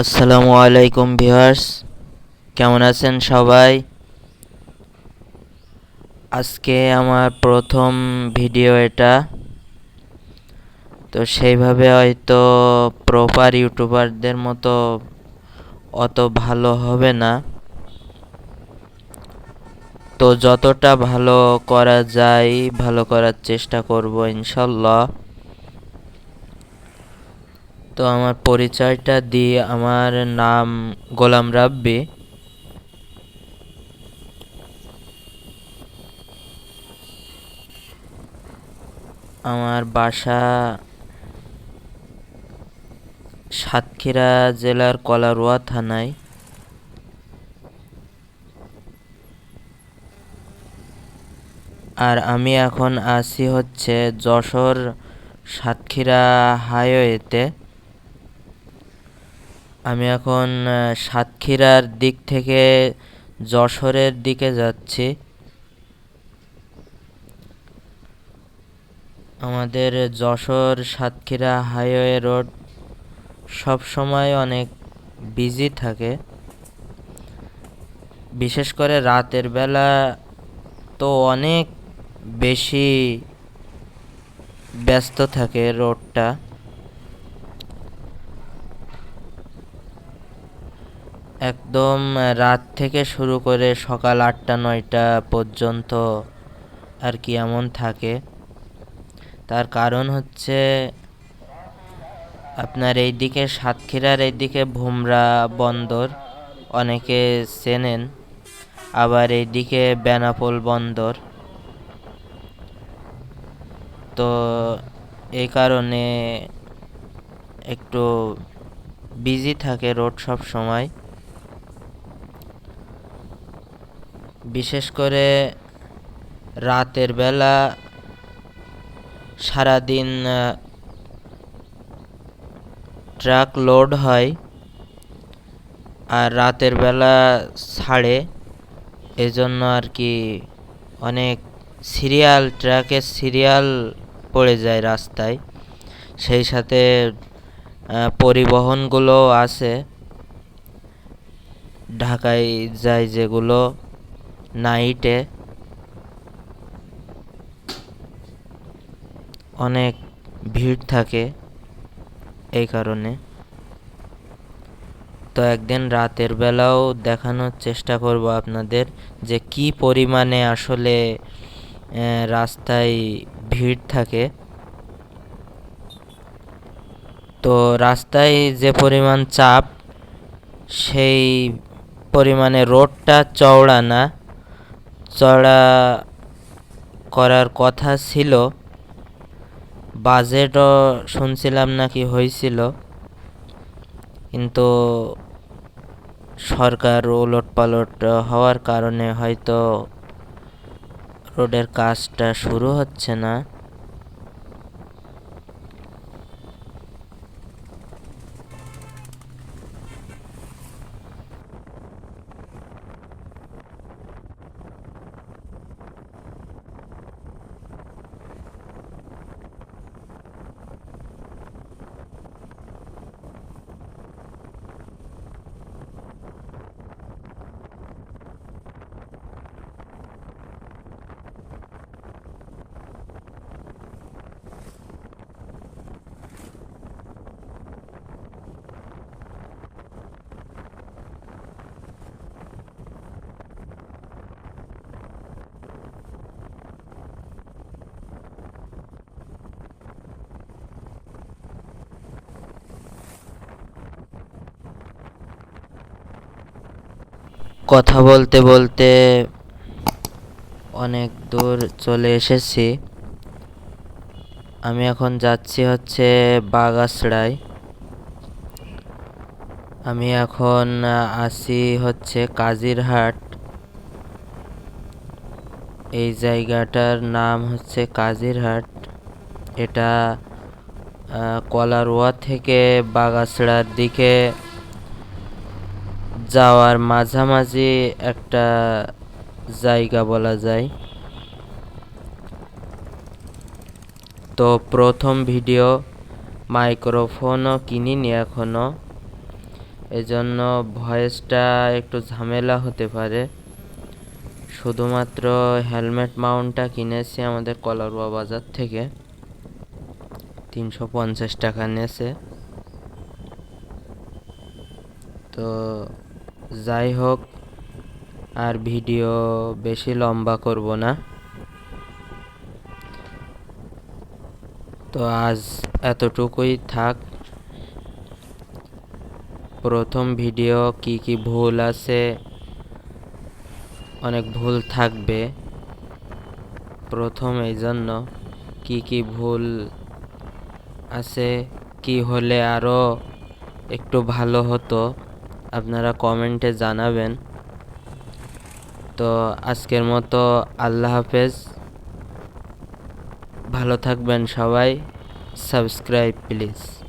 আসসালামু আলাইকুম ভিউয়ার্স, কেমন আছেন সবাই? আজকে আমার প্রথম ভিডিও এটা। তো সেইভাবে হয়তো প্রপার ইউটিউবারদের মতো অত ভালো হবে না। তো যতটা ভালো করা যায়, ভালো করার চেষ্টা করব ইনশাল্লাহ। তো আমার পরিচয়টা দিই আমার নাম গোলাম রাব্বি। আমার বাসা সাতক্ষীরা জেলার কলারোয়া থানায়। আর আমি এখন আছি হচ্ছে যশোর সাতক্ষীরা হাইওয়েতে। আমি এখন সাতক্ষীরার দিক থেকে যশোরের দিকে যাচ্ছি। আমাদের যশোর সাতক্ষীরা হাইওয়ে রোড সব সময় অনেক বিজি থাকে। বিশেষ করে রাতের বেলা তো অনেক বেশি ব্যস্ত থাকে রোডটা। একদম রাত থেকে শুরু করে সকাল আটটা, নয়টা পর্যন্ত আর কি এমন থাকে। তার কারণ হচ্ছে আপনার এইদিকে সাতক্ষীরার এইদিকে ভুমরা বন্দর অনেকে চেনেন, আবার এইদিকে বেনাপোল বন্দর। তো এই কারণে একটু বিজি থাকে রোড সব সময়। বিশেষ করে রাতের বেলা সারাদিন ট্রাক লোড হয় আর রাতের বেলা ছাড়ে। এজন্য আর কি অনেক সিরিয়াল, ট্রাকের সিরিয়াল পড়ে যায় রাস্তায়। সেই সাথে পরিবহনগুলো আছে। ঢাকায় যায় যেগুলো। নাইটে অনেক ভিড় থাকে এই কারণে। তো একদিন রাতের বেলাও দেখানোর চেষ্টা করব আপনাদের যে কি পরিমাণে আসলে রাস্তায় ভিড় থাকে। তো রাস্তায় যে পরিমাণ চাপ, সেই পরিমাণে রোডটা চওড়া না। চড়া করার কথা ছিল। বাজেটও শুনছিলাম নাকি হয়েছিল। কিন্তু সরকার ওলট পালট হওয়ার কারণে হয়তো রোডের কাজটা শুরু হচ্ছে না। কথা বলতে বলতে অনেক দূর চলে এসেছি। আমি এখন যাচ্ছি হচ্ছে বাগাসড়ায় আমি এখন আছি হচ্ছে কাজিরহাট। এই জায়গাটার নাম হচ্ছে কাজিরহাট। এটা কলারোয়া থেকে বাগাসড়ার দিকে যাওয়ার মাঝামাঝি একটা জায়গা বলা যায়। তো প্রথম ভিডিও মাইক্রোফোনও কিনিনি এখনও। এজন্য ভয়েসটা একটু ঝামেলা হতে পারে। শুধুমাত্র হেলমেট মাউন্টটা কিনেছি আমাদের কলারুয়া বাজার থেকে। তিনশো পঞ্চাশ টাকা নেছে। তো যাই হোক আর ভিডিও বেশি লম্বা করব না। তো আজ এতটুকুই থাক। প্রথম ভিডিও কি কি ভুল আছে? অনেক ভুল থাকবে। প্রথম এই জন্য কি কি ভুল আছে, কি হলে আরও একটু ভালো হতো। আপনারা কমেন্টে জানাবেন। তো আজকের মতো আল্লাহ হাফেজ। ভালো থাকবেন সবাই। Subscribe please.